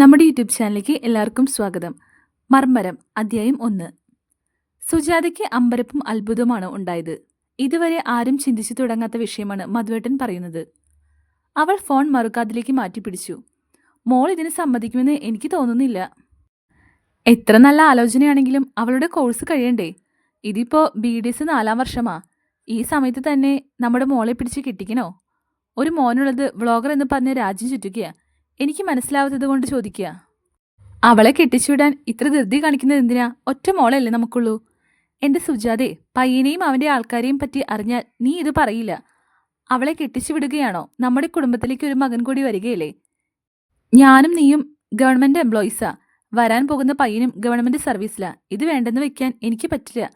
നമ്മുടെ യൂട്യൂബ് ചാനലിലേക്ക് എല്ലാവർക്കും സ്വാഗതം. മർമ്മരം അധ്യായം ഒന്ന്. സുജാതയ്ക്ക് അമ്പരപ്പും അത്ഭുതവുമാണ് ഉണ്ടായത്. ഇതുവരെ ആരും ചിന്തിച്ചു തുടങ്ങാത്ത വിഷയമാണ് മധുവേട്ടൻ പറയുന്നത്. അവൾ ഫോൺ മറുകാതിലേക്ക് മാറ്റിപ്പിടിച്ചു. മോൾ ഇതിന് സമ്മതിക്കുമെന്ന് എനിക്ക് തോന്നുന്നില്ല. എത്ര നല്ല ആലോചനയാണെങ്കിലും അവളുടെ കോഴ്സ് കഴിയണ്ടേ? ഇതിപ്പോ ബി ഡി എസ് നാലാം വർഷമാ. ഈ സമയത്ത് തന്നെ നമ്മുടെ മോളെ പിടിച്ച് കിട്ടിക്കണോ? ഒരു മോനുള്ളത് വ്ളോഗർ എന്ന് പറഞ്ഞ് രാജ്യം ചുറ്റുകയാ. എനിക്ക് മനസ്സിലാവാത്തത് കൊണ്ട് ചോദിക്കുക. അവളെ കെട്ടിച്ചുവിടാൻ ഇത്ര ധൃതി കാണിക്കുന്നത് എന്തിനാ? ഒറ്റ മോളല്ലേ നമുക്കുള്ളൂ. എന്റെ സുജാതെ പയ്യനെയും അവന്റെ ആൾക്കാരെയും പറ്റി അറിഞ്ഞാൽ നീ ഇത് പറയില്ല. അവളെ കെട്ടിച്ചു വിടുകയാണോ നമ്മുടെ കുടുംബത്തിലേക്ക് ഒരു മകൻ കൂടി വരികയല്ലേ? ഞാനും നീയും ഗവൺമെന്റ് എംപ്ലോയീസാ. വരാൻ പോകുന്ന പയ്യനും ഗവൺമെന്റ് സർവീസിലാ. ഇത് വേണ്ടെന്ന് വെക്കാൻ എനിക്ക് പറ്റില്ല.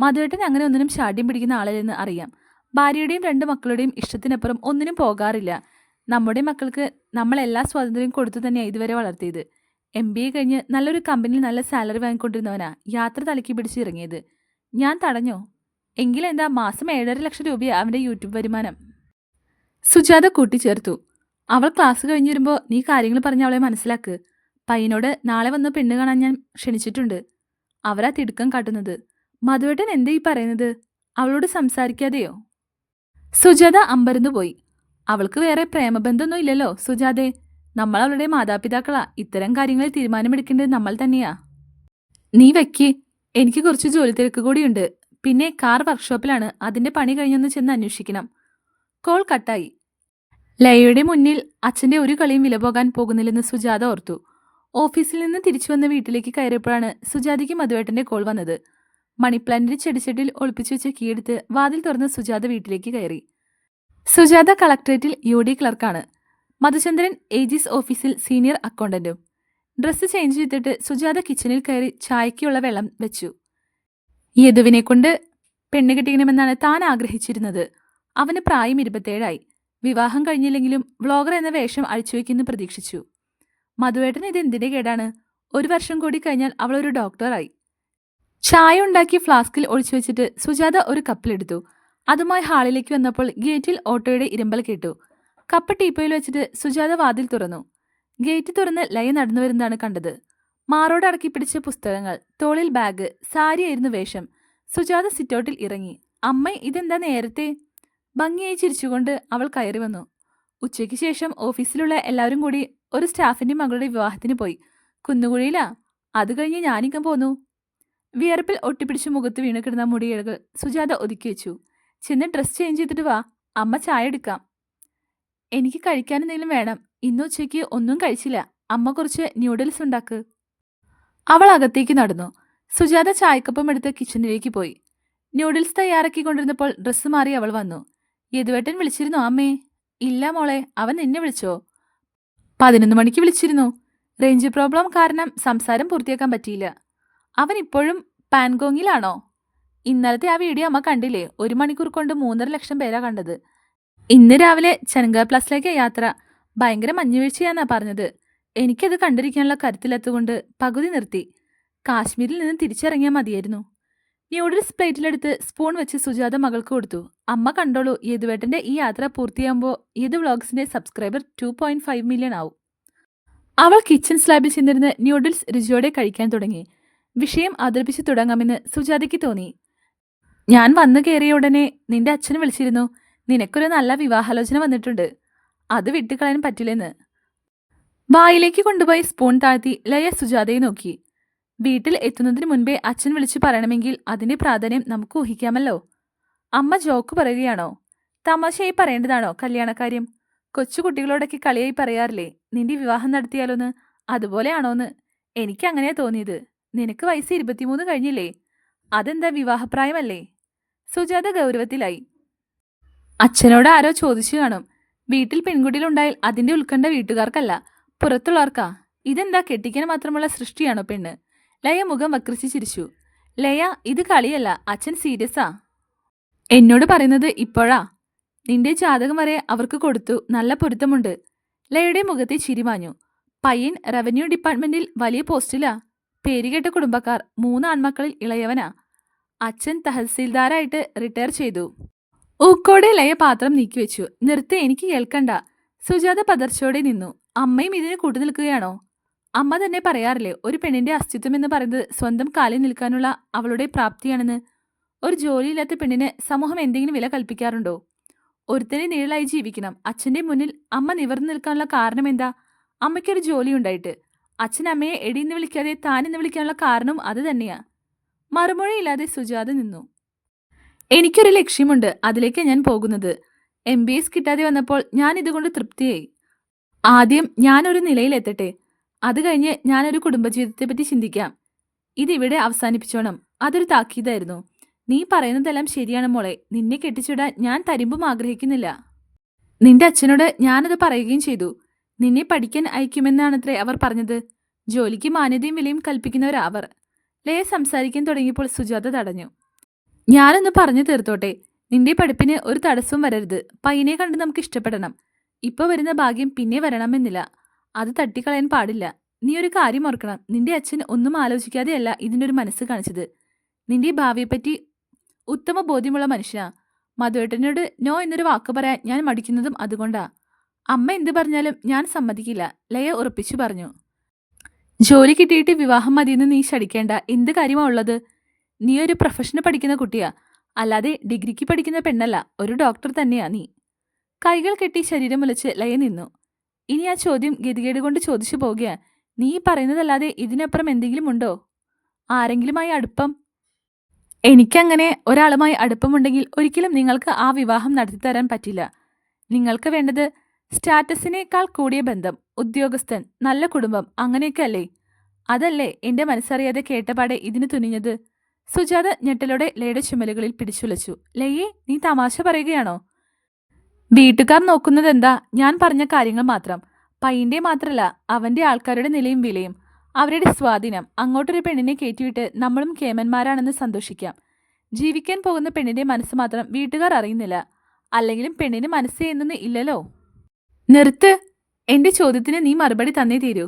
മധുവേട്ടൻ അങ്ങനെ ഒന്നിനും ശാഠ്യം പിടിക്കുന്ന ആളല്ലെന്ന് അറിയാം. ഭാര്യയുടെയും രണ്ട് മക്കളുടെയും ഇഷ്ടത്തിനപ്പുറം ഒന്നിനും പോകാറില്ല. നമ്മുടെ മക്കൾക്ക് നമ്മൾ സ്വാതന്ത്ര്യം കൊടുത്തു തന്നെയാണ് ഇതുവരെ വളർത്തിയത്. എം ബി എ കഴിഞ്ഞ് നല്ലൊരു കമ്പനിയിൽ നല്ല സാലറി വാങ്ങിക്കൊണ്ടിരുന്നവനാ യാത്ര തലക്കി പിടിച്ച് ഇറങ്ങിയത്. ഞാൻ തടഞ്ഞോ? എങ്കിലെന്താ മാസം ഏഴര ലക്ഷം രൂപയാണ് അവന്റെ യൂട്യൂബ് വരുമാനം. സുജാത കൂട്ടിച്ചേർത്തു. അവൾ ക്ലാസ് കഴിഞ്ഞ് വരുമ്പോൾ നീ കാര്യങ്ങൾ പറഞ്ഞ് അവളെ മനസ്സിലാക്ക്. പയ്യനോട് നാളെ വന്ന് പെണ്ണ് കാണാൻ ഞാൻ ക്ഷണിച്ചിട്ടുണ്ട്. അവരാ തിടുക്കം കാട്ടുന്നത്. മധുവേട്ടൻ എന്തേ ഈ പറയുന്നത്? അവളോട് സംസാരിക്കാതെയോ? സുജാത അമ്പരന്നു പോയി അവൾക്ക് വേറെ പ്രേമബന്ധമൊന്നും ഇല്ലല്ലോ സുജാതെ. നമ്മൾ അവളുടെ മാതാപിതാക്കളാ. ഇത്തരം കാര്യങ്ങളിൽ തീരുമാനമെടുക്കേണ്ടത് നമ്മൾ തന്നെയാ. നീ വെക്ക്. എനിക്ക് കുറച്ച് ജോലി തിരക്ക് കൂടിയുണ്ട്. പിന്നെ കാർ വർക്ക്ഷോപ്പിലാണ്. അതിന്റെ പണി കഴിഞ്ഞൊന്ന് ചെന്ന് അന്വേഷിക്കണം. കോൾ കട്ടായി. ലയയുടെ മുന്നിൽ അച്ഛന്റെ ഒരു കളിയും വില പോകാൻ പോകുന്നില്ലെന്ന് സുജാത ഓർത്തു. ഓഫീസിൽ നിന്ന് തിരിച്ചു വന്ന വീട്ടിലേക്ക് കയറിയപ്പോഴാണ് സുജാതയ്ക്ക് മധുവേട്ടന്റെ കോൾ വന്നത്. മണിപ്ലാന്റിന്റെ ചെടിച്ചെട്ടിൽ ഒളിപ്പിച്ചു വെച്ച കീയെടുത്ത് വാതിൽ തുറന്ന് സുജാത വീട്ടിലേക്ക് കയറി. സുജാത കളക്ടറേറ്റിൽ യു ഡി ക്ലർക്കാണ്. മധുചന്ദ്രൻ ഏജിസ് ഓഫീസിൽ സീനിയർ അക്കൗണ്ടന്റും. ഡ്രസ്സ് ചേഞ്ച് ചെയ്തിട്ട് സുജാത കിച്ചണിൽ കയറി ചായക്കുള്ള വെള്ളം വെച്ചു. യദുവിനെ കൊണ്ട് പെണ്ണ് കിട്ടിക്കണമെന്നാണ് താൻ ആഗ്രഹിച്ചിരുന്നത്. അവന് പ്രായം ഇരുപത്തേഴായി. വിവാഹം കഴിഞ്ഞില്ലെങ്കിലും വ്ളോഗർ എന്ന വേഷം അഴിച്ചുവെക്കുമെന്ന് പ്രതീക്ഷിച്ചു. മധുവേട്ടൻ ഇത് എന്തിന്റെ കേടാണ്? ഒരു വർഷം കൂടി കഴിഞ്ഞാൽ അവൾ ഒരു ഡോക്ടറായി. ചായ ഉണ്ടാക്കി ഫ്ലാസ്കിൽ ഒഴിച്ചു വെച്ചിട്ട് സുജാത ഒരു കപ്പിലെടുത്തു. അതുമായി ഹാളിലേക്ക് വന്നപ്പോൾ ഗേറ്റിൽ ഓട്ടോയുടെ ഇരമ്പൽ കേട്ടു. കപ്പ് ടീപ്പോയിൽ വെച്ചിട്ട് സുജാത വാതിൽ തുറന്നു. ഗേറ്റ് തുറന്ന് ലയ നടന്നു വരുന്നതാണ് കണ്ടത്. മാറോട് അടക്കി പിടിച്ച പുസ്തകങ്ങൾ തോളിൽ ബാഗ് സാരിയായിരുന്നു വേഷം. സുജാത സിറ്റൗട്ടിൽ ഇറങ്ങി. അമ്മ ഇതെന്താ നേരത്തെ? ഭംഗിയായി ചിരിച്ചുകൊണ്ട് അവൾ കയറി വന്നു. ഉച്ചയ്ക്ക് ശേഷം ഓഫീസിലുള്ള എല്ലാവരും കൂടി ഒരു സ്റ്റാഫിന്റെ മകളുടെ വിവാഹത്തിന് പോയി. കുന്നുകുഴിയിലാ? അത് കഴിഞ്ഞ് ഞാനിക്കം പോന്നു. വിയർപ്പിൽ ഒട്ടിപ്പിടിച്ച് മുഖത്ത് വീണ് കിടന്ന മുടിയിഴകൾ സുജാത ഒതുക്കി വെച്ചു. ചെന്ന് ഡ്രസ് ചേഞ്ച് ചെയ്തിട്ട് വാ. അമ്മ ചായ എടുക്കാം. എനിക്ക് കഴിക്കാൻ എന്തെങ്കിലും വേണം. ഇന്ന് ഉച്ചയ്ക്ക് ഒന്നും കഴിച്ചില്ല. അമ്മ കുറച്ച് ന്യൂഡിൽസ് ഉണ്ടാക്ക്. അവൾ അകത്തേക്ക് നടന്നു. സുജാത ചായക്കപ്പം എടുത്ത് കിച്ചണിലേക്ക് പോയി. ന്യൂഡിൽസ് തയ്യാറാക്കിക്കൊണ്ടിരുന്നപ്പോൾ ഡ്രസ്സ് മാറി അവൾ വന്നു. യദുവേട്ടൻ വിളിച്ചിരുന്നോ അമ്മേ? ഇല്ല മോളെ. അവൻ എന്നെ വിളിച്ചോ? പതിനൊന്ന് മണിക്ക് വിളിച്ചിരുന്നു. റേഞ്ച് പ്രോബ്ലം കാരണം സംസാരം പൂർത്തിയാക്കാൻ പറ്റിയില്ല. അവൻ ഇപ്പോഴും പാൻഗോങ്ങിലാണോ ഇന്നലത്തെ ആ വീഡിയോ അമ്മ കണ്ടില്ലേ? ഒരു മണിക്കൂർ കൊണ്ട് മൂന്നര ലക്ഷം പേരാ കണ്ടത്. ഇന്ന് രാവിലെ ചെനങ്ക പ്ലസിലേക്ക് യാത്ര. ഭയങ്കര മഞ്ഞുവീഴ്ചയാന്നാ പറഞ്ഞത്. എനിക്കത് കണ്ടിരിക്കാനുള്ള കരുത്തിലെത്തുകൊണ്ട് പകുതി നിർത്തി. കാശ്മീരിൽ നിന്ന് തിരിച്ചിറങ്ങിയാൽ മതിയായിരുന്നു. ന്യൂഡിൽസ് പ്ലേറ്റിലെടുത്ത് സ്പൂൺ വെച്ച് സുജാത മകൾക്ക് കൊടുത്തു. അമ്മ കണ്ടോളൂ യദുവേട്ടന്റെ ഈ യാത്ര പൂർത്തിയാകുമ്പോൾ Yadu വ്ളോഗ്സിന്റെ subscriber two point five million ആവും. അവൾ കിച്ചൺ സ്ലാബിൽ ചെന്നിരുന്ന് ന്യൂഡിൽസ് രുചിയോടെ കഴിക്കാൻ തുടങ്ങി. വിഷയം അവതരിപ്പിച്ചു തുടങ്ങാമെന്ന് സുജാതയ്ക്ക് തോന്നി. ഞാൻ വന്നു കയറിയ ഉടനെ നിന്റെ അച്ഛൻ വിളിച്ചിരുന്നു. നിനക്കൊരു നല്ല വിവാഹാലോചന വന്നിട്ടുണ്ട്. അത് വിട്ടുകളയാൻ പറ്റില്ലെന്ന്. വായിലേക്ക് കൊണ്ടുപോയി സ്പൂൺ താഴ്ത്തി ലയ സുജാതയെ നോക്കി. വീട്ടിൽ എത്തുന്നതിന് മുൻപേ അച്ഛൻ വിളിച്ചു പറയണമെങ്കിൽ അതിന്റെ പ്രാധാന്യം നമുക്ക് ഊഹിക്കാമല്ലോ. അമ്മ ജോക്ക് പറയുകയാണോ? തമാശയായി പറയേണ്ടതാണോ കല്യാണക്കാര്യം കൊച്ചുകുട്ടികളോടൊക്കെ കളിയായി പറയാറില്ലേ? നിന്റെ വിവാഹം നടത്തിയാലോന്ന്? അതുപോലെയാണോന്ന്? എനിക്ക് അങ്ങനെയാ തോന്നിയത്. നിനക്ക് വയസ്സ് ഇരുപത്തിമൂന്ന് കഴിഞ്ഞില്ലേ? അതെന്താ വിവാഹപ്രായമല്ലേ? സുജാത ഗൗരവത്തിലായി. അച്ഛനോട് ആരോ ചോദിച്ചു കാണും. വീട്ടിൽ പെൺകുട്ടിയിലുണ്ടായാൽ അതിന്റെ ഉത്കണ്ഠ വീട്ടുകാർക്കല്ല. പുറത്തുള്ളവർക്കാ. ഇതെന്താ കെട്ടിക്കാൻ മാത്രമുള്ള സൃഷ്ടിയാണോ പെണ്ണ്? ലയ മുഖം വക്രിച്ച് ചിരിച്ചു. ലയ ഇത് കളിയല്ല. അച്ഛൻ സീരിയസാ. എന്നോട് പറയുന്നത് ഇപ്പോഴാ. നിന്റെ ജാതകം വരെ അവർക്ക് കൊടുത്തു. നല്ല പൊരുത്തമുണ്ട്. ലയയുടെ മുഖത്തെ ചിരിമാഞ്ഞു പയ്യൻ റവന്യൂ ഡിപ്പാർട്ട്മെന്റിൽ വലിയ പോസ്റ്റിലാ. പേരുകേട്ട കുടുംബക്കാർ മൂന്ന് ആൺമക്കളിൽ ഇളയവനാ. അച്ഛൻ തഹസീൽദാരായിട്ട് റിട്ടയർ ചെയ്തു. ഊക്കോടെ ലയ പാത്രം നീക്കിവെച്ചു നിർത്തി എനിക്ക് കേൾക്കണ്ട. സുജാത പതർച്ചയോടെ നിന്നു. അമ്മയും ഇതിന് കൂട്ടു നിൽക്കുകയാണോ? അമ്മ തന്നെ പറയാറില്ലേ ഒരു പെണ്ണിന്റെ അസ്തിത്വം എന്ന് പറയുന്നത് സ്വന്തം കാലിൽ നിൽക്കാനുള്ള അവളുടെ പ്രാപ്തിയാണെന്ന്. ഒരു ജോലിയില്ലാത്ത പെണ്ണിന് സമൂഹം എന്തെങ്കിലും വില കൽപ്പിക്കാറുണ്ടോ? ഒരുത്തനെ നീളായി ജീവിക്കണം. അച്ഛന്റെ മുന്നിൽ അമ്മ നിവർന്നു നിൽക്കാനുള്ള കാരണം എന്താ? അമ്മയ്ക്കൊരു ജോലി ഉണ്ടായിട്ട് അച്ഛൻ അമ്മയെ എടിയെന്ന് വിളിക്കാതെ താനെന്ന് വിളിക്കാനുള്ള കാരണം അത് തന്നെയാ. മറുമൊഴിയില്ലാതെ സുജാത നിന്നു. എനിക്കൊരു ലക്ഷ്യമുണ്ട്. അതിലേക്ക് ഞാൻ പോകുന്നത്. എം ബി എസ് കിട്ടാതെ വന്നപ്പോൾ ഞാൻ ഇതുകൊണ്ട് തൃപ്തിയായി. ആദ്യം ഞാനൊരു നിലയിലെത്തട്ടെ. അത് കഴിഞ്ഞ് ഞാനൊരു കുടുംബജീവിതത്തെപ്പറ്റി ചിന്തിക്കാം. ഇതിവിടെ അവസാനിപ്പിച്ചോണം. അതൊരു താക്കീതായിരുന്നു. നീ പറയുന്നതെല്ലാം ശരിയാണ് മോളെ. നിന്നെ കെട്ടിച്ചിടാൻ ഞാൻ തരിമ്പും ആഗ്രഹിക്കുന്നില്ല. നിന്റെ അച്ഛനോട് ഞാനത് പറയുകയും ചെയ്തു. നിന്നെ പഠിക്കാൻ അയക്കുമെന്നാണത്രേ അവർ പറഞ്ഞത്. ജോലിക്ക് മാന്യതയും വിലയും കൽപ്പിക്കുന്നവരാ അവർ ലയ സംസാരിക്കാൻ തുടങ്ങിയപ്പോൾ സുജാത തടഞ്ഞു. ഞാനൊന്ന് പറഞ്ഞു തീർത്തോട്ടെ. നിന്റെ പഠിപ്പിന് ഒരു തടസ്സവും വരരുത്. പയ്യനെ കണ്ട് നമുക്ക് ഇഷ്ടപ്പെടണം. ഇപ്പൊ വരുന്ന ഭാഗ്യം പിന്നെ വരണമെന്നില്ല. അത് തട്ടിക്കളയാൻ പാടില്ല. നീ ഒരു കാര്യം ഓർക്കണം. നിന്റെ അച്ഛൻ ഒന്നും ആലോചിക്കാതെയല്ല ഇതിനൊരു മനസ്സ് കാണിച്ചത്. നിന്റെ ഭാവിയെപ്പറ്റി ഉത്തമ ബോധ്യമുള്ള മനുഷ്യനാ. മധുവേട്ടനോട് നോ എന്നൊരു വാക്ക് പറയാൻ ഞാൻ മടിക്കുന്നതും അതുകൊണ്ടാ. അമ്മ എന്ത് പറഞ്ഞാലും ഞാൻ സമ്മതിക്കില്ല ലയ ഉറപ്പിച്ചു പറഞ്ഞു. ജോലി കിട്ടിയിട്ട് വിവാഹം മതിയെന്ന് നീ ശടിക്കേണ്ട. എന്ത് കാര്യമാ ഉള്ളത്? നീ ഒരു പ്രൊഫഷന് പഠിക്കുന്ന കുട്ടിയാ. അല്ലാതെ ഡിഗ്രിക്ക് പഠിക്കുന്ന പെണ്ണല്ല. ഒരു ഡോക്ടർ തന്നെയാ നീ. കൈകൾ കെട്ടി ശരീരം മുലച്ച് ലയ നിന്നു. ഇനി ആ ചോദ്യം ഗതികേട് കൊണ്ട് ചോദിച്ചു പോകുക നീ പറയുന്നതല്ലാതെ ഇതിനപ്പുറം എന്തെങ്കിലും ഉണ്ടോ? ആരെങ്കിലുമായി അടുപ്പം? എനിക്കങ്ങനെ ഒരാളുമായി അടുപ്പമുണ്ടെങ്കിൽ ഒരിക്കലും നിങ്ങൾക്ക് ആ വിവാഹം നടത്തിത്തരാൻ പറ്റില്ല. നിങ്ങൾക്ക് വേണ്ടത് സ്റ്റാറ്റസിനേക്കാൾ കൂടിയ ബന്ധം ഉദ്യോഗസ്ഥൻ നല്ല കുടുംബം അങ്ങനെയൊക്കെ അല്ലേ അതല്ലേ എന്റെ മനസ്സറിയാതെ കേട്ടപാടെ ഇതിന് തുനിഞ്ഞത്? സുജാത ഞെട്ടലോടെ ലയുടെ ചുമലുകളിൽ പിടിച്ചുലച്ചു. ലയെ നീ തമാശ പറയുകയാണോ? വീട്ടുകാർ നോക്കുന്നതെന്താ? ഞാൻ പറഞ്ഞ കാര്യങ്ങൾ മാത്രം. പയ്യന്റെ മാത്രല്ല അവന്റെ ആൾക്കാരുടെ നിലയും വിലയും. അവരുടെ സ്വാധീനം. അങ്ങോട്ടൊരു പെണ്ണിനെ കയറ്റിവിട്ട് നമ്മളും കേമന്മാരാണെന്ന് സന്തോഷിക്കാം. ജീവിക്കാൻ പോകുന്ന പെണ്ണിന്റെ മനസ്സ് മാത്രം വീട്ടുകാർ അറിയുന്നില്ല. അല്ലെങ്കിലും പെണ്ണിന് മനസ്സ് എന്നൊന്നും ഇല്ലല്ലോ? നിർത്ത്. എന്റെ ചോദ്യത്തിന് നീ മറുപടി തന്നേ തീരൂ.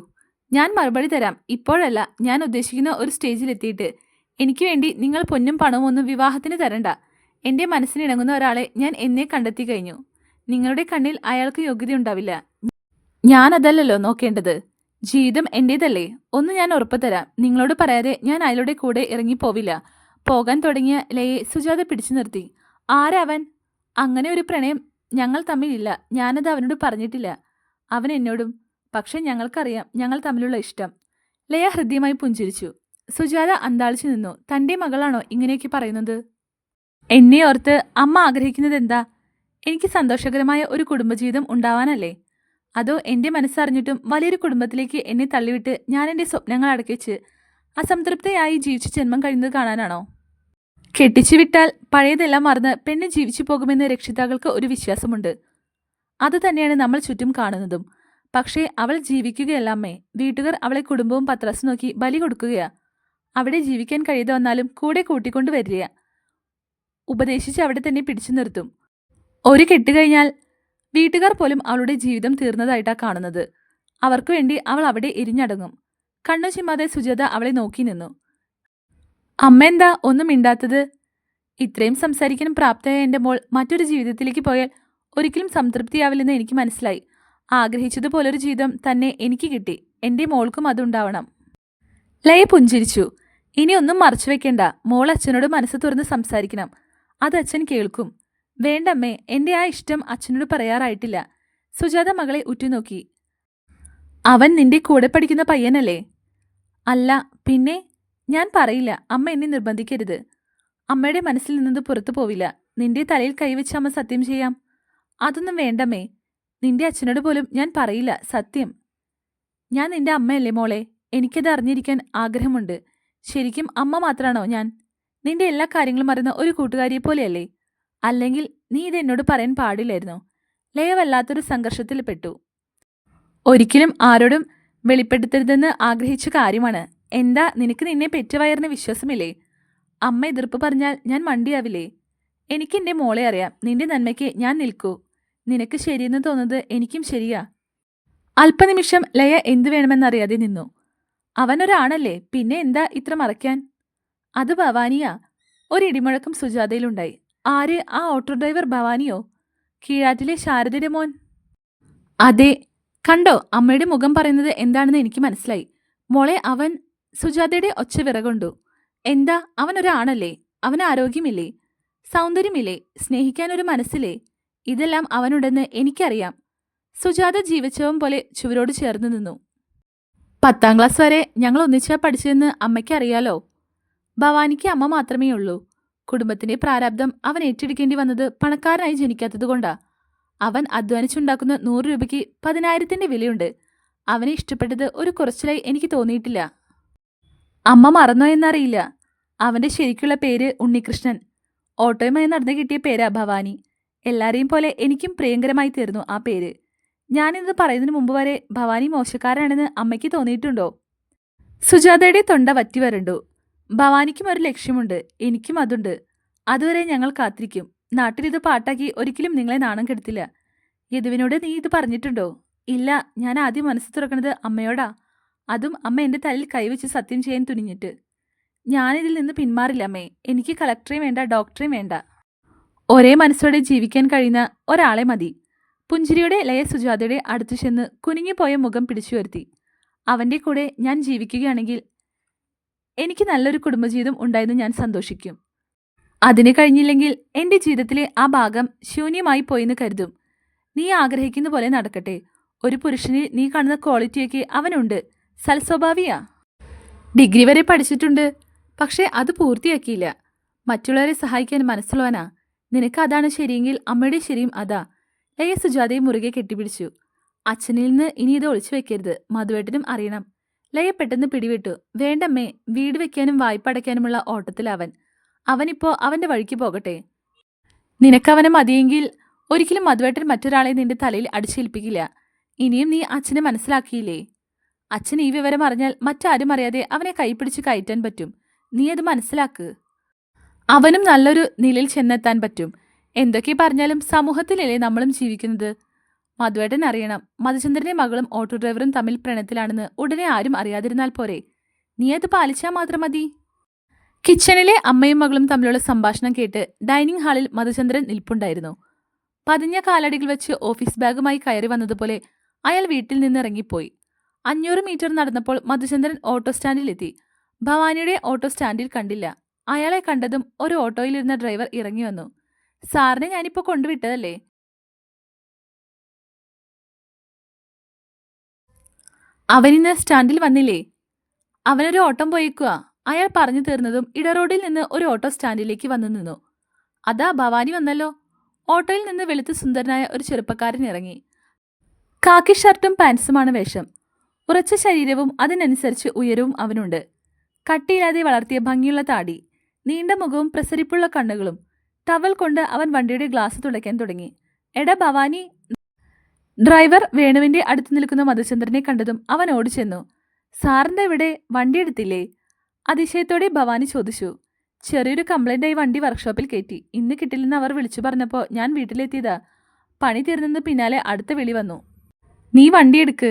ഞാൻ മറുപടി തരാം. ഇപ്പോഴല്ല ഞാൻ ഉദ്ദേശിക്കുന്ന ഒരു സ്റ്റേജിലെത്തിയിട്ട് എനിക്ക് വേണ്ടി നിങ്ങൾ പൊന്നും പണവും ഒന്നും വിവാഹത്തിന് തരണ്ട. എന്റെ മനസ്സിനിണങ്ങുന്ന ഒരാളെ ഞാൻ എന്നെ കണ്ടെത്തി കഴിഞ്ഞു. നിങ്ങളുടെ കണ്ണിൽ അയാൾക്ക് യോഗ്യതയുണ്ടാവില്ല ഞാൻ അതല്ലല്ലോ നോക്കേണ്ടത്. ജീവിതം എന്റേതല്ലേ ഒന്ന് ഞാൻ ഉറപ്പുതരാം നിങ്ങളോട് പറയാതെ ഞാൻ അയാളുടെ കൂടെ ഇറങ്ങിപ്പോവില്ല. പോകാൻ തുടങ്ങിയ ലയെ സുജാത പിടിച്ചു നിർത്തി. ആരവൻ? അങ്ങനെ ഒരു പ്രണയം ഞങ്ങൾ തമ്മിലില്ല. ഞാനത് അവനോട് പറഞ്ഞിട്ടില്ല. അവൻ എന്നോടും പക്ഷേ ഞങ്ങൾക്കറിയാം ഞങ്ങൾ തമ്മിലുള്ള ഇഷ്ടം. ലയ ഹൃദ്യമായി പുഞ്ചിരിച്ചു. സുജാത അന്താളിച്ചു നിന്നു. തന്റെ മകളാണോ ഇങ്ങനെയൊക്കെ പറയുന്നത്? എന്നെ ഓർത്ത് അമ്മ ആഗ്രഹിക്കുന്നത് എന്താ? എനിക്ക് സന്തോഷകരമായ ഒരു കുടുംബജീവിതം ഉണ്ടാവാനല്ലേ? അതോ എന്റെ മനസ്സറിഞ്ഞിട്ടും വലിയൊരു കുടുംബത്തിലേക്ക് എന്നെ തള്ളിവിട്ട് ഞാൻ എന്റെ സ്വപ്നങ്ങൾ അടക്കിച്ച് അസംതൃപ്തയായി ജീവിച്ച് ജന്മം കഴിയുന്നത് കാണാനാണോ? കെട്ടിച്ചു വിട്ടാൽ പഴയതെല്ലാം മറന്ന് പെണ്ണ് ജീവിച്ചു പോകുമെന്ന് രക്ഷിതാക്കൾക്ക് ഒരു വിശ്വാസമുണ്ട്. അത് തന്നെയാണ് നമ്മൾ ചുറ്റും കാണുന്നതും. പക്ഷേ അവൾ ജീവിക്കുകയല്ല വീട്ടുകാർ അവളെ കുടുംബവും പത്രസ് നോക്കി ബലി കൊടുക്കുകയാ. അവിടെ ജീവിക്കാൻ കഴിയാതെ വന്നാലും കൂടെ കൂട്ടിക്കൊണ്ട് വരിക. ഉപദേശിച്ച് അവിടെ തന്നെ പിടിച്ചു നിർത്തും. ഒരു കെട്ടുകഴിഞ്ഞാൽ വീട്ടുകാർ പോലും അവളുടെ ജീവിതം തീർന്നതായിട്ടാ കാണുന്നത്. അവർക്കു വേണ്ടി അവൾ അവിടെ എരിഞ്ഞടങ്ങും. കണ്ണു ചിമ്മാതെ സുജാത അവളെ നോക്കി നിന്നു. അമ്മ എന്താ ഒന്നും മിണ്ടാത്തത്? ഇത്രയും സംസാരിക്കാൻ പ്രാപ്തയായ എന്റെ മോൾ മറ്റൊരു ജീവിതത്തിലേക്ക് പോയാൽ ഒരിക്കലും സംതൃപ്തിയാവില്ലെന്ന് എനിക്ക് മനസ്സിലായി. ആഗ്രഹിച്ചതുപോലൊരു ജീവിതം തന്നെ എനിക്ക് കിട്ടി. എന്റെ മോൾക്കും അതുണ്ടാവണം. ലയ പുഞ്ചിരിച്ചു. ഇനി ഒന്നും മറച്ചു വെക്കേണ്ട. മോൾ അച്ഛനോട് മനസ്സ് തുറന്ന് സംസാരിക്കണം. അത് അച്ഛൻ കേൾക്കും. വേണ്ടമ്മേ എന്റെ ആ ഇഷ്ടം അച്ഛനോട് പറയാറായിട്ടില്ല. സുജാത മകളെ ഉറ്റുനോക്കി. അവൻ നിന്റെ കൂടെ പഠിക്കുന്ന പയ്യനല്ലേ? അല്ല പിന്നെ? ഞാൻ പറയില്ല. അമ്മ എന്നെ നിർബന്ധിക്കരുത്. അമ്മയുടെ മനസ്സിൽ നിന്നത് പുറത്തു പോവില്ല. നിന്റെ തലയിൽ കൈവച്ച് അമ്മ സത്യം ചെയ്യാം. അതൊന്നും വേണ്ടമ്മേ. നിന്റെ അച്ഛനോട് പോലും ഞാൻ പറയില്ല. സത്യം. ഞാൻ നിന്റെ അമ്മയല്ലേ മോളെ? എനിക്കത് അറിഞ്ഞിരിക്കാൻ ആഗ്രഹമുണ്ട്. ശരിക്കും അമ്മ മാത്രമാണോ ഞാൻ? നിന്റെ എല്ലാ കാര്യങ്ങളും അറിയുന്ന ഒരു കൂട്ടുകാരിയെ പോലെയല്ലേ? അല്ലെങ്കിൽ നീ ഇത് എന്നോട് പറയാൻ പാടില്ലായിരുന്നു? ലയവല്ലാത്തൊരു സംഘർഷത്തിൽ പെട്ടു ഒരിക്കലും ആരോടും വെളിപ്പെടുത്തരുതെന്ന് ആഗ്രഹിച്ച കാര്യമാണ്. എന്താ നിനക്ക് നിന്നെ പെറ്റുവയറിന് വിശ്വാസമില്ലേ? അമ്മ എതിർപ്പ് പറഞ്ഞാൽ ഞാൻ മണ്ടിയാവില്ലേ? എനിക്ക് എന്റെ മോളെ അറിയാം. നിന്റെ നന്മയ്ക്ക് ഞാൻ നിൽക്കൂ. നിനക്ക് ശരിയെന്ന് തോന്നുന്നത് എനിക്കും ശരിയാ. അല്പനിമിഷം ലയ എന്തു വേണമെന്നറിയാതെ നിന്നു. അവനൊരാണല്ലേ പിന്നെ എന്താ ഇത്ര മറയ്ക്കാൻ? അത് ഭവാനിയാ. ഒരിടിമുഴക്കം സുജാതയിലുണ്ടായി. ആര് ആ ഓട്ടോ ഡ്രൈവർ ഭവാനിയോ? കീഴാറ്റിലെ ശാരദയുടെ മോൻ. അതെ. കണ്ടോ അമ്മയുടെ മുഖം പറയുന്നത് എന്താണെന്ന് എനിക്ക് മനസ്സിലായി. മോളെ അവൻ സുജാതയുടെ ഒച്ച വിറകൊണ്ടു എന്താ? അവനൊരാണല്ലേ? അവന് ആരോഗ്യമില്ലേ സൗന്ദര്യമില്ലേ? സ്നേഹിക്കാൻ ഒരു മനസ്സില്ലേ? ഇതെല്ലാം അവനുണ്ടെന്ന് എനിക്കറിയാം. സുജാത ജീവിച്ചവൻ പോലെ ചുവരോട് ചേർന്ന് നിന്നു. പത്താം ക്ലാസ് വരെ ഞങ്ങൾ ഒന്നിച്ചാ പഠിച്ചതെന്ന് അമ്മയ്ക്കറിയാലോ? ഭവാനിക്ക് അമ്മ മാത്രമേ ഉള്ളൂ. കുടുംബത്തിന്റെ പ്രാരാബ്ദം അവൻ ഏറ്റെടുക്കേണ്ടി വന്നത് പണക്കാരനായി ജനിക്കാത്തതുകൊണ്ടാ അവൻ അധ്വാനിച്ചുണ്ടാക്കുന്ന നൂറ് രൂപയ്ക്ക് പതിനായിരത്തിന്റെ വിലയുണ്ട്. അവനെ ഇഷ്ടപ്പെട്ടത് ഒരു കുറച്ചിലായി എനിക്ക് തോന്നിയിട്ടില്ല. അമ്മ മറന്നോ എന്നറിയില്ല. അവന്റെ ശരിക്കുള്ള പേര് ഉണ്ണികൃഷ്ണൻ. ഓട്ടോയുമായി നടന്നു കിട്ടിയ പേരാ ഭവാനി എല്ലാരെയും പോലെ എനിക്കും പ്രിയങ്കരമായി തീർന്നു ആ പേര്. ഞാനിത് പറയുന്നതിന് മുമ്പ് വരെ ഭവാനി മോശക്കാരാണെന്ന് അമ്മയ്ക്ക് തോന്നിയിട്ടുണ്ടോ? സുജാതയുടെ തൊണ്ട വറ്റി വരണ്ടു. ഭവാനിക്കും ഒരു ലക്ഷ്യമുണ്ട്. എനിക്കും അതുണ്ട്. അതുവരെ ഞങ്ങൾ കാത്തിരിക്കും. നാട്ടിൽ ഇത് പാട്ടാക്കി ഒരിക്കലും നിങ്ങളെ നാണം കെടുത്തില്ല. യദുവിനോട് നീ ഇത് പറഞ്ഞിട്ടുണ്ടോ? ഇല്ല ഞാൻ ആദ്യം മനസ്സ് തുറക്കുന്നത് അമ്മയോടാ. അതും അമ്മ എന്റെ തലയിൽ കൈവച്ച് സത്യം ചെയ്യാൻ തുനിഞ്ഞിട്ട്. ഞാനിതിൽ നിന്ന് പിന്മാറില്ല അമ്മേ. എനിക്ക് കളക്ടറേയും വേണ്ട ഡോക്ടറേയും വേണ്ട. ഒരേ മനസ്സോടെ ജീവിക്കാൻ കഴിയുന്ന ഒരാളെ മതി. പുഞ്ചിരിയുടെ ലയ സുജാതയുടെ അടുത്തു ചെന്ന് കുനിങ്ങിപ്പോയ മുഖം പിടിച്ചു വരുത്തി. അവന്റെ കൂടെ ഞാൻ ജീവിക്കുകയാണെങ്കിൽ എനിക്ക് നല്ലൊരു കുടുംബജീവിതം ഉണ്ടായെന്ന് ഞാൻ സന്തോഷിക്കും. അതിന് കഴിഞ്ഞില്ലെങ്കിൽ എന്റെ ജീവിതത്തിലെ ആ ഭാഗം ശൂന്യമായി പോയെന്ന് കരുതും. നീ ആഗ്രഹിക്കുന്ന പോലെ നടക്കട്ടെ. ഒരു പുരുഷനിൽ നീ കാണുന്ന ക്വാളിറ്റിയൊക്കെ അവനുണ്ട്. സൽസ്വഭാവിയാ. ഡിഗ്രി വരെ പഠിച്ചിട്ടുണ്ട്. പക്ഷേ അത് പൂർത്തിയാക്കിയില്ല. മറ്റുള്ളവരെ സഹായിക്കാൻ മനസ്സുള്ളവനാ. നിനക്ക് അതാണ് ശരിയെങ്കിൽ അമ്മയുടെ ശരിയും അതാ. ലയ സുജാതയെ മുറുകെ കെട്ടിപ്പിടിച്ചു. അച്ഛനിൽ നിന്ന് ഇനി ഇത് ഒളിച്ചു വെക്കരുത്. മധുവേട്ടനും അറിയണം. ലയ പെട്ടെന്ന് പിടിവിട്ടു. വേണ്ടമ്മേ വീട് വെക്കാനും വായ്പ അടയ്ക്കാനുമുള്ള ഓട്ടത്തിലവൻ. അവനിപ്പോ അവന്റെ വഴിക്ക് പോകട്ടെ. നിനക്കവനെ മതിയെങ്കിൽ ഒരിക്കലും മധുവേട്ടൻ മറ്റൊരാളെ നിന്റെ തലയിൽ അടിച്ചേൽപ്പിക്കില്ല. ഇനിയും നീ അച്ഛനെ മനസ്സിലാക്കിയില്ലേ? അച്ഛൻ ഈ വിവരം അറിഞ്ഞാൽ മറ്റാരും അറിയാതെ അവനെ കൈപ്പിടിച്ച് കയറ്റാൻ പറ്റും. നീ അത് മനസ്സിലാക്ക്. അവനും നല്ലൊരു നിലയിൽ ചെന്നെത്താൻ പറ്റും. എന്തൊക്കെ പറഞ്ഞാലും സമൂഹത്തിലല്ലേ നമ്മളും ജീവിക്കുന്നത്? മധുവേട്ടൻ അറിയണം മധുചന്ദ്രന്റെ മകളും ഓട്ടോ ഡ്രൈവറും തമ്മിൽ പ്രണയത്തിലാണെന്ന് ഉടനെ ആരും അറിയാതിരുന്നാൽ പോരെ. നീ അത് പാലിച്ചാൽ മാത്രം മതി. കിച്ചണിലെ അമ്മയും മകളും തമ്മിലുള്ള സംഭാഷണം കേട്ട് ഡൈനിങ് ഹാളിൽ മധുചന്ദ്രൻ നിൽപ്പുണ്ടായിരുന്നു. പതിഞ്ഞ കാലടികൾ വെച്ച് ഓഫീസ് ബാഗുമായി കയറി വന്നതുപോലെ അയാൾ വീട്ടിൽ നിന്ന് ഇറങ്ങിപ്പോയി. അഞ്ഞൂറ് മീറ്റർ നടന്നപ്പോൾ മധുചന്ദ്രൻ ഓട്ടോ സ്റ്റാൻഡിലെത്തി. ഭവാനിയുടെ ഓട്ടോ സ്റ്റാൻഡിൽ കണ്ടില്ല. അയാളെ കണ്ടതും ഒരു ഓട്ടോയിലിരുന്ന ഡ്രൈവർ ഇറങ്ങി വന്നു. സാറിനെ ഞാനിപ്പോൾ കൊണ്ടുവിട്ടതല്ലേ? അവനിന്ന് സ്റ്റാൻഡിൽ വന്നില്ലേ? അവനൊരു ഓട്ടം പോയിക്കുക അയാൾ പറഞ്ഞു തീർന്നതും ഇടറോഡിൽ നിന്ന് ഒരു ഓട്ടോ സ്റ്റാൻഡിലേക്ക് വന്നു നിന്നു. അതാ ഭവാനി വന്നല്ലോ. ഓട്ടോയിൽ നിന്ന് വെളുത്ത് സുന്ദരനായ ഒരു ചെറുപ്പക്കാരൻ ഇറങ്ങി. കാക്കി ഷർട്ടും പാൻസുമാണ് വേഷം. ഉറച്ച ശരീരവും അതിനനുസരിച്ച് ഉയരവും അവനുണ്ട്. കട്ടിയില്ലാതെ വളർത്തിയ ഭംഗിയുള്ള താടി നീണ്ട മുഖവും പ്രസരിപ്പുള്ള കണ്ണുകളും ടവൽ കൊണ്ട് അവൻ വണ്ടിയുടെ ഗ്ലാസ് തുടയ്ക്കാൻ തുടങ്ങി. എട ഭവാനി. ഡ്രൈവർ വേണുവിന്റെ അടുത്ത് നിൽക്കുന്ന മധുചന്ദ്രനെ കണ്ടതും അവൻ ഓടിച്ചെന്നു. സാറിന്റെ ഇവിടെ വണ്ടി എടുത്തില്ലേ? അതിശയത്തോടെ ഭവാനി ചോദിച്ചു. ചെറിയൊരു കംപ്ലൈന്റായി വണ്ടി വർക്ക്ഷോപ്പിൽ കയറ്റി. ഇന്ന് കിട്ടില്ലെന്ന് അവർ വിളിച്ചു പറഞ്ഞപ്പോൾ ഞാൻ വീട്ടിലെത്തിയതാ. പണി തീർന്നെന്ന് പിന്നാലെ അടുത്ത വിളി വന്നു. നീ വണ്ടി എടുക്ക്.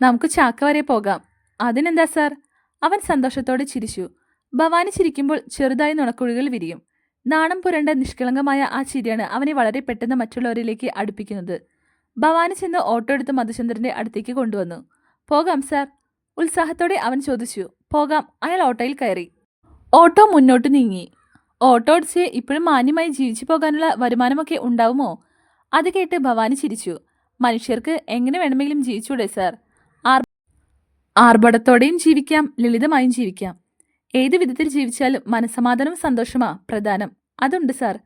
നമുക്ക് ചാക്ക വരെ പോകാം. അതിനെന്താ സാർ? അവൻ സന്തോഷത്തോടെ ചിരിച്ചു. ഭവാനി ചിരിക്കുമ്പോൾ ചെറുതായി നുണക്കുഴികൾ വിരിയും. നാണം പുരണ്ട നിഷ്കളങ്കമായ ആ ചിരിയാണ് അവനെ വളരെ പെട്ടെന്ന് മറ്റുള്ളവരിലേക്ക് അടുപ്പിക്കുന്നത്. ഭവാനി ചെന്ന് ഓട്ടോ എടുത്ത് മധുചന്ദ്രന്റെ അടുത്തേക്ക് കൊണ്ടുവന്നു. പോകാം സാർ. ഉത്സാഹത്തോടെ അവൻ ചോദിച്ചു. പോകാം. അയാൾ ഓട്ടോയിൽ കയറി. ഓട്ടോ മുന്നോട്ട് നീങ്ങി. ഓട്ടോ ഓടിച്ച് ഇപ്പോഴും മാന്യമായി ജീവിച്ചു പോകാനുള്ള വരുമാനമൊക്കെ ഉണ്ടാവുമോ? അത് കേട്ട് ഭവാനി ചിരിച്ചു. മനുഷ്യർക്ക് എങ്ങനെ വേണമെങ്കിലും ജീവിച്ചൂടെ സാർ? ആർഭടത്തോടെയും ജീവിക്കാം ലളിതമായും ജീവിക്കാം. ഏത് വിധത്തിൽ ജീവിച്ചാലും മനസമാധാനവും സന്തോഷമാ പ്രധാനം. അതുണ്ട് സാർ.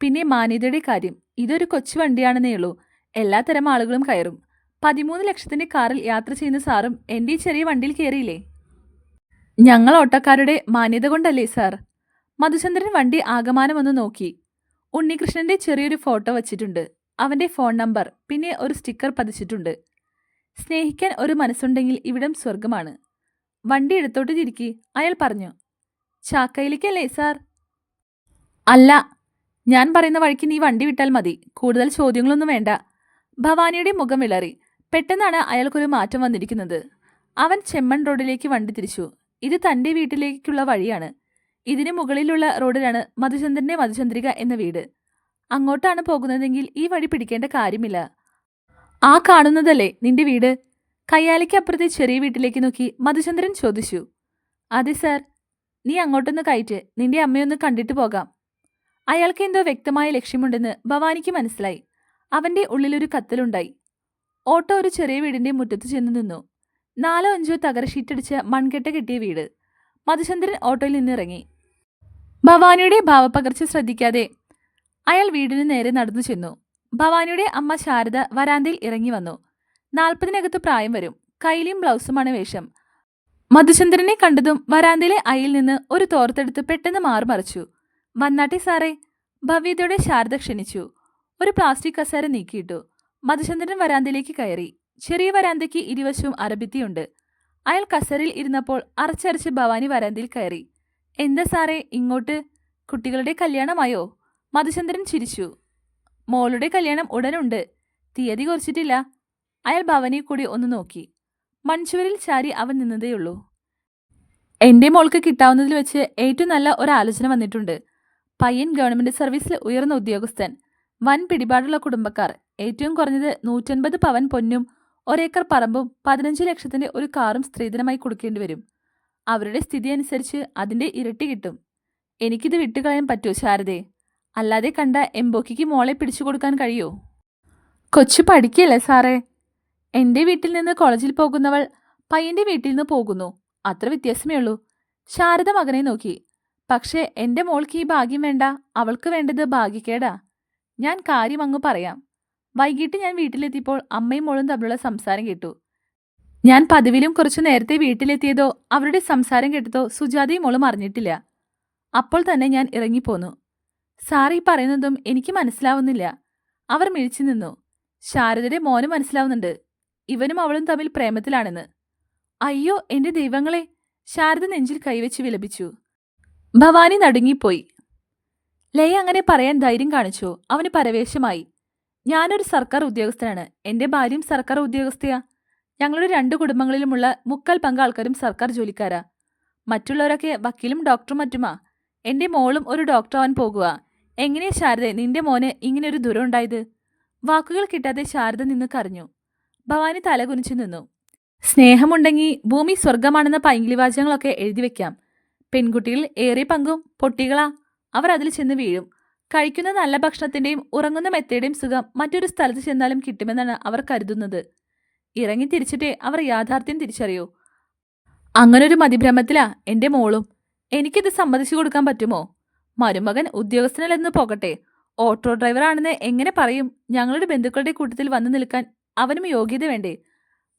പിന്നെ മാന്യതയുടെ കാര്യം. ഇതൊരു കൊച്ചു വണ്ടിയാണെന്നേ ഉള്ളൂ. എല്ലാ തരം ആളുകളും കയറും. പതിമൂന്ന് ലക്ഷത്തിന്റെ കാറിൽ യാത്ര ചെയ്യുന്ന സാറും എന്റെ ഈ ചെറിയ വണ്ടിയിൽ കയറിയില്ലേ? ഞങ്ങൾ ഓട്ടക്കാരുടെ മാന്യത കൊണ്ടല്ലേ സാർ? മധുചന്ദ്രൻ വണ്ടി ആകമാനം ഒന്ന് നോക്കി. ഉണ്ണികൃഷ്ണന്റെ ചെറിയൊരു ഫോട്ടോ വച്ചിട്ടുണ്ട്. അവന്റെ ഫോൺ നമ്പർ പിന്നെ ഒരു സ്റ്റിക്കർ പതിച്ചിട്ടുണ്ട്. സ്നേഹിക്കാൻ ഒരു മനസ്സുണ്ടെങ്കിൽ ഇവിടം സ്വർഗമാണ് വണ്ടി എടുത്തോട്ട് തിരിക്കി. അയാൾ പറഞ്ഞു ചാക്കയിലേക്കല്ലേ സാർ? അല്ല ഞാൻ പറയുന്ന വഴിക്ക് നീ വണ്ടി വിട്ടാൽ മതി. കൂടുതൽ ചോദ്യങ്ങളൊന്നും വേണ്ട. ഭവാനിയുടെ മുഖം വിളറി. പെട്ടെന്നാണ് അയാൾക്കൊരു മാറ്റം വന്നിരിക്കുന്നത്. അവൻ ചെമ്മൺ റോഡിലേക്ക് വണ്ടി തിരിച്ചു. ഇത് തന്റെ വീട്ടിലേക്കുള്ള വഴിയാണ്. ഇതിന് മുകളിലുള്ള റോഡിലാണ് മധുചന്ദ്രന്റെ മധുചന്ദ്രിക എന്ന വീട്. അങ്ങോട്ടാണ് പോകുന്നതെങ്കിൽ ഈ വഴി പിടിക്കേണ്ട കാര്യമില്ല. ആ കാണുന്നതല്ലേ നിന്റെ വീട്? കയ്യാലിക്കപ്പുറത്തെ ചെറിയ വീട്ടിലേക്ക് നോക്കി മധുചന്ദ്രൻ ചോദിച്ചു. അതെ സാർ. നീ അങ്ങോട്ടൊന്ന് കയറ്റ്. നിന്റെ അമ്മയൊന്ന് കണ്ടിട്ട് പോകാം. അയാൾക്ക് എന്തോ വ്യക്തമായ ലക്ഷ്യമുണ്ടെന്ന് ഭവാനിക്ക് മനസ്സിലായി. അവന്റെ ഉള്ളിലൊരു കത്തലുണ്ടായി. ഓട്ടോ ഒരു ചെറിയ വീടിന്റെ മുറ്റത്ത് ചെന്ന് നിന്നു. നാലോ അഞ്ചോ തകര ഷീറ്റടിച്ച മൺകെട്ട കെട്ടിയ വീട്. മധുചന്ദ്രൻ ഓട്ടോയിൽ നിന്നിറങ്ങി. ഭവാനിയുടെ ഭാവപ്പകർച്ച ശ്രദ്ധിക്കാതെ അയാൾ വീടിന് നേരെ നടന്നു ചെന്നു. ഭവാനിയുടെ അമ്മ ശാരദ വരാന്തയിൽ ഇറങ്ങി വന്നു. നാൽപ്പതിനകത്ത് പ്രായം വരും. കയ്യിലും ബ്ലൗസുമാണ് വേഷം. മധുചന്ദ്രനെ കണ്ടതും വരാന്തയിലെ അയിൽ നിന്ന് ഒരു തോർത്തെടുത്ത് പെട്ടെന്ന് മാറുമറിച്ചു. വന്നാട്ടെ സാറേ ഭവ്യതയുടെ ശാരദ ക്ഷണിച്ചു. ഒരു പ്ലാസ്റ്റിക് കസേര നീക്കിയിട്ടു. മധുചന്ദ്രൻ വരാന്തയിലേക്ക് കയറി. ചെറിയ വരാന്തയ്ക്ക് ഇരുവശവും അരഭിത്തിയുണ്ട് അയാൾ കസേരയിൽ ഇരുന്നപ്പോൾ അറച്ചരച്ച് ഭവാനി വരാന്തയിൽ കയറി. എന്താ സാറേ ഇങ്ങോട്ട്? കുട്ടികളുടെ കല്യാണമായോ? മധുചന്ദ്രൻ ചിരിച്ചു. മോളുടെ കല്യാണം ഉടനുണ്ട്. തീയതി കുറിച്ചിട്ടില്ല. അയാൾ ഭവനെ കൂടി ഒന്ന് നോക്കി. മൺചുവരിൽ ചാരി അവൻ നിന്നതേയുള്ളൂ. എന്റെ മോൾക്ക് കിട്ടാവുന്നതിൽ വെച്ച് ഏറ്റവും നല്ല ഒരാലോചന വന്നിട്ടുണ്ട്. പയ്യൻ ഗവൺമെന്റ് സർവീസിൽ ഉയർന്ന ഉദ്യോഗസ്ഥൻ. വൻ പിടിപാടുള്ള കുടുംബക്കാർ. ഏറ്റവും കുറഞ്ഞത് നൂറ്റൻപത് പവൻ പൊന്നും ഒരേക്കർ പറമ്പും പതിനഞ്ച് ലക്ഷത്തിന്റെ ഒരു കാറും സ്ത്രീധനമായി കൊടുക്കേണ്ടി വരും. അവരുടെ സ്ഥിതി അനുസരിച്ച് അതിന്റെ ഇരട്ടി കിട്ടും. എനിക്കിത് വിട്ടുകളയാൻ പറ്റുമോ ശാരദേ? അല്ലാതെ കണ്ട എംബോക്കിക്ക് മോളെ പിടിച്ചു കൊടുക്കാൻ കഴിയോ? കൊച്ചു പഠിക്കല്ലേ സാറേ? എന്റെ വീട്ടിൽ നിന്ന് കോളേജിൽ പോകുന്നവൾ പയ്യന്റെ വീട്ടിൽ നിന്ന് പോകുന്നു. അത്ര വ്യത്യാസമേ ഉള്ളൂ. ശാരദ മകനെ നോക്കി. പക്ഷേ എന്റെ മോൾക്ക് ഈ ഭാഗ്യം വേണ്ട. അവൾക്ക് വേണ്ടത് ഭാഗ്യക്കേടാ. ഞാൻ കാര്യം അങ്ങ് പറയാം. വൈകിട്ട് ഞാൻ വീട്ടിലെത്തിയപ്പോൾ അമ്മയും മോളും തമ്മിലുള്ള സംസാരം കേട്ടു. ഞാൻ പതിവിലും കുറച്ചു നേരത്തെ വീട്ടിലെത്തിയതോ അവരുടെ സംസാരം കേട്ടതോ സുജാതയും മോളും അറിഞ്ഞിട്ടില്ല. അപ്പോൾ തന്നെ ഞാൻ ഇറങ്ങിപ്പോന്നു. ഈ പറയുന്നതും എനിക്ക് മനസ്സിലാവുന്നില്ല. അവർ മിഴിച്ചു നിന്നു. ശാരദയുടെ മോന് മനസ്സിലാവുന്നുണ്ട്. ഇവനും അവളും തമ്മിൽ പ്രേമത്തിലാണെന്ന്. അയ്യോ എന്റെ ദൈവങ്ങളെ! ശാരദ നെഞ്ചിൽ കൈവച്ച് വിലപിച്ചു. ഭവാനി നടുങ്ങിപ്പോയി. ലയ അങ്ങനെ പറയാൻ ധൈര്യം കാണിച്ചു. അവന് പരവേശമായി. ഞാനൊരു സർക്കാർ ഉദ്യോഗസ്ഥനാണ്. എന്റെ ഭാര്യയും സർക്കാർ ഉദ്യോഗസ്ഥയാ. ഞങ്ങളുടെ രണ്ട് കുടുംബങ്ങളിലുമുള്ള മുക്കാൽ പങ്ക് ആൾക്കാരും സർക്കാർ ജോലിക്കാരാ. മറ്റുള്ളവരൊക്കെ വക്കീലും ഡോക്ടറും മറ്റുമാ. എന്റെ മോളും ഒരു ഡോക്ടറാവാൻ പോകുക എങ്ങനെയാ ശാരദ നിന്റെ മോന് ഇങ്ങനെ ഒരു ദുരം ഉണ്ടായത്? വാക്കുകൾ കിട്ടാതെ ശാരദ നിന്ന് കരഞ്ഞു. ഭവാനി തലകുനിച്ചു നിന്നു. സ്നേഹമുണ്ടെങ്കിൽ ഭൂമി സ്വർഗമാണെന്ന പൈങ്കിളിവാചകങ്ങളൊക്കെ എഴുതി വെക്കാം. പെൺകുട്ടികൾ ഏറെ പങ്കും പൊട്ടികളാ. അവർ അതിൽ ചെന്ന് വീഴും. കഴിക്കുന്ന നല്ല ഭക്ഷണത്തിന്റെയും ഉറങ്ങുന്ന മെത്തയുടെയും സുഖം മറ്റൊരു സ്ഥലത്ത് ചെന്നാലും കിട്ടുമെന്നാണ് അവർ കരുതുന്നത്. ഇറങ്ങി തിരിച്ചിട്ടേ അവർ യാഥാർത്ഥ്യം തിരിച്ചറിയൂ. അങ്ങനൊരു മതിഭ്രമത്തിലാ എന്റെ മോളും. എനിക്കിത് സമ്മതിച്ചു കൊടുക്കാൻ പറ്റുമോ? മരുമകൻ ഉദ്യോഗസ്ഥനല്ലെന്ന് പോകട്ടെ. ഓട്ടോ ഡ്രൈവറാണെന്ന് എങ്ങനെ പറയും? ഞങ്ങളുടെ ബന്ധുക്കളുടെ കൂട്ടത്തിൽ വന്നു നിൽക്കാൻ അവനും യോഗ്യത വേണ്ടേ?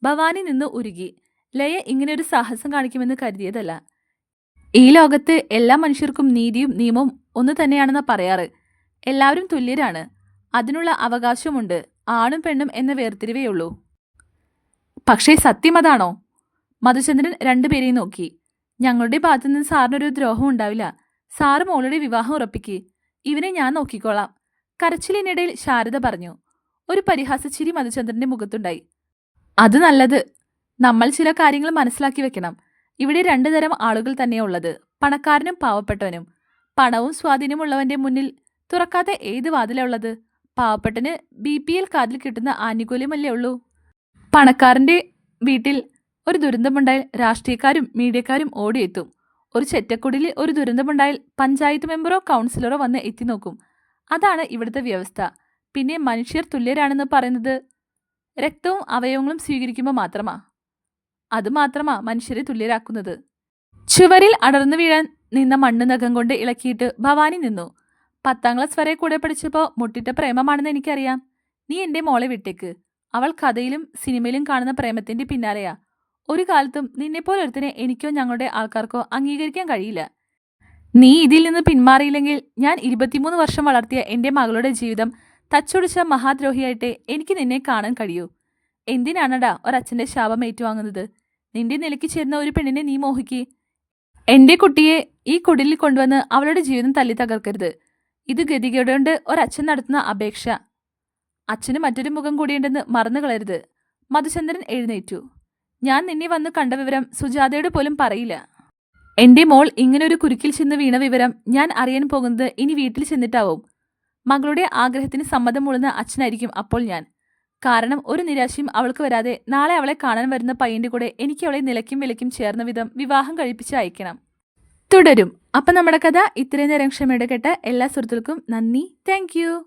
ഭവാനി നിന്ന് ഉരുകി. ലയ ഇങ്ങനെയൊരു സാഹസം കാണിക്കുമെന്ന് കരുതിയതല്ല. ഈ ലോകത്ത് എല്ലാ മനുഷ്യർക്കും നീതിയും നിയമവും ഒന്ന് തന്നെയാണെന്ന് പറയാറ്. എല്ലാവരും തുല്യരാണ്. അതിനുള്ള അവകാശമുണ്ട് ആണും പെണ്ണും എന്ന വേർതിരിവേയുള്ളൂ. പക്ഷേ സത്യം അതാണോ? മധുചന്ദ്രൻ രണ്ടുപേരെയും നോക്കി. ഞങ്ങളുടെ ഭാഗത്തു നിന്ന് സാറിനൊരു ദ്രോഹം ഉണ്ടാവില്ല. സാറ് മോളുടെ വിവാഹം ഉറപ്പിക്ക്. ഇവനെ ഞാൻ നോക്കിക്കോളാം. കരച്ചിലിനിടയിൽ ശാരദ പറഞ്ഞു. ഒരു പരിഹാസച്ചിരി മധുചന്ദ്രന്റെ മുഖത്തുണ്ടായി. അത് നല്ലത്. നമ്മൾ ചില കാര്യങ്ങൾ മനസ്സിലാക്കി വെക്കണം. ഇവിടെ രണ്ടു തരം ആളുകൾ തന്നെയുള്ളത് പണക്കാരനും പാവപ്പെട്ടവനും. പണവും സ്വാധീനമുള്ളവന്റെ മുന്നിൽ തുറക്കാത്ത ഏത് വാതിലുള്ളത് പാവപ്പെട്ടന് ബി പി എൽ കാർഡിൽ കിട്ടുന്ന ആനുകൂല്യമല്ലേ ഉള്ളൂ. പണക്കാരന്റെ വീട്ടിൽ ഒരു ദുരന്തമുണ്ടായാൽ രാഷ്ട്രീയക്കാരും മീഡിയക്കാരും ഓടിയെത്തും. ഒരു ചെറ്റക്കുടിയിൽ ഒരു ദുരന്തമുണ്ടായാൽ പഞ്ചായത്ത് മെമ്പറോ കൗൺസിലറോ വന്ന് എത്തി നോക്കും അതാണ് ഇവിടുത്തെ വ്യവസ്ഥ. പിന്നെ മനുഷ്യർ തുല്യരാണെന്ന് പറയുന്നത്? രക്തവും അവയവങ്ങളും സ്വീകരിക്കുമ്പോൾ മാത്രമാ? അത് മാത്രമാ മനുഷ്യരെ തുല്യരാക്കുന്നത്? ചുവരിൽ അടർന്നു വീഴാൻ നിന്ന മണ്ണ് നഖം കൊണ്ട് ഇളക്കിയിട്ട് ഭവാനി നിന്നു. പത്താം ക്ലാസ് വരെ കൂടെ പഠിച്ചപ്പോൾ മുട്ടിട്ട പ്രേമമാണെന്ന് എനിക്കറിയാം. നീ എന്റെ മോളെ വിട്ടേക്ക്. അവൾ കഥയിലും സിനിമയിലും കാണുന്ന പ്രേമത്തിന്റെ പിന്നാലെയാ. ഒരു കാലത്തും നിന്നെപ്പോലൊരുത്തിനെ എനിക്കോ ഞങ്ങളുടെ ആൾക്കാർക്കോ അംഗീകരിക്കാൻ കഴിയില്ല. നീ ഇതിൽ നിന്ന് പിന്മാറിയില്ലെങ്കിൽ ഞാൻ ഇരുപത്തിമൂന്ന് വർഷം വളർത്തിയ എന്റെ മകളുടെ ജീവിതം തച്ചൊടിച്ച മഹാദ്രോഹിയായിട്ട് എനിക്ക് നിന്നെ കാണാൻ കഴിയൂ. എന്തിനാണടാ ഒരച്ഛന്റെ ശാപം ഏറ്റുവാങ്ങുന്നത്? നിന്റെ നിലയ്ക്ക് ചേർന്ന ഒരു പെണ്ണിനെ നീ മോഹിക്ക്. എന്റെ കുട്ടിയെ ഈ കുടിലിൽ കൊണ്ടുവന്ന് അവളുടെ ജീവിതം തല്ലി തകർക്കരുത്. ഇത് ഗതികേടുകൊണ്ട് ഒരച്ഛൻ നടത്തുന്ന അപേക്ഷ. അച്ഛന് മറ്റൊരു മുഖം കൂടിയുണ്ടെന്ന് മറന്നു കളയരുത് മധുചന്ദ്രൻ എഴുന്നേറ്റു. ഞാൻ നിന്നെ വന്ന് കണ്ട വിവരം സുജാതയോട് പോലും പറയില്ല. എന്റെ മോൾ ഇങ്ങനൊരു കുരുക്കിൽ ചെന്ന് വീണ വിവരം ഞാൻ അറിയാൻ പോകുന്നത് ഇനി വീട്ടിൽ ചെന്നിട്ടാവും. മകളുടെ ആഗ്രഹത്തിന് സമ്മതം മൂളുന്ന അച്ഛനായിരിക്കും അപ്പോൾ ഞാൻ. കാരണം ഒരു നിരാശയും അവൾക്ക് വരാതെ നാളെ അവളെ കാണാൻ വരുന്ന പയ്യന്റെ കൂടെ എനിക്ക് അവളെ നിലയ്ക്കും വിലയ്ക്കും ചേർന്ന വിധം വിവാഹം കഴിപ്പിച്ച് അയക്കണം. തുടരും. അപ്പം നമ്മുടെ കഥ ഇത്രയും നേരം ക്ഷമയുടെ കേട്ട എല്ലാ സുഹൃത്തുക്കൾക്കും നന്ദി. താങ്ക്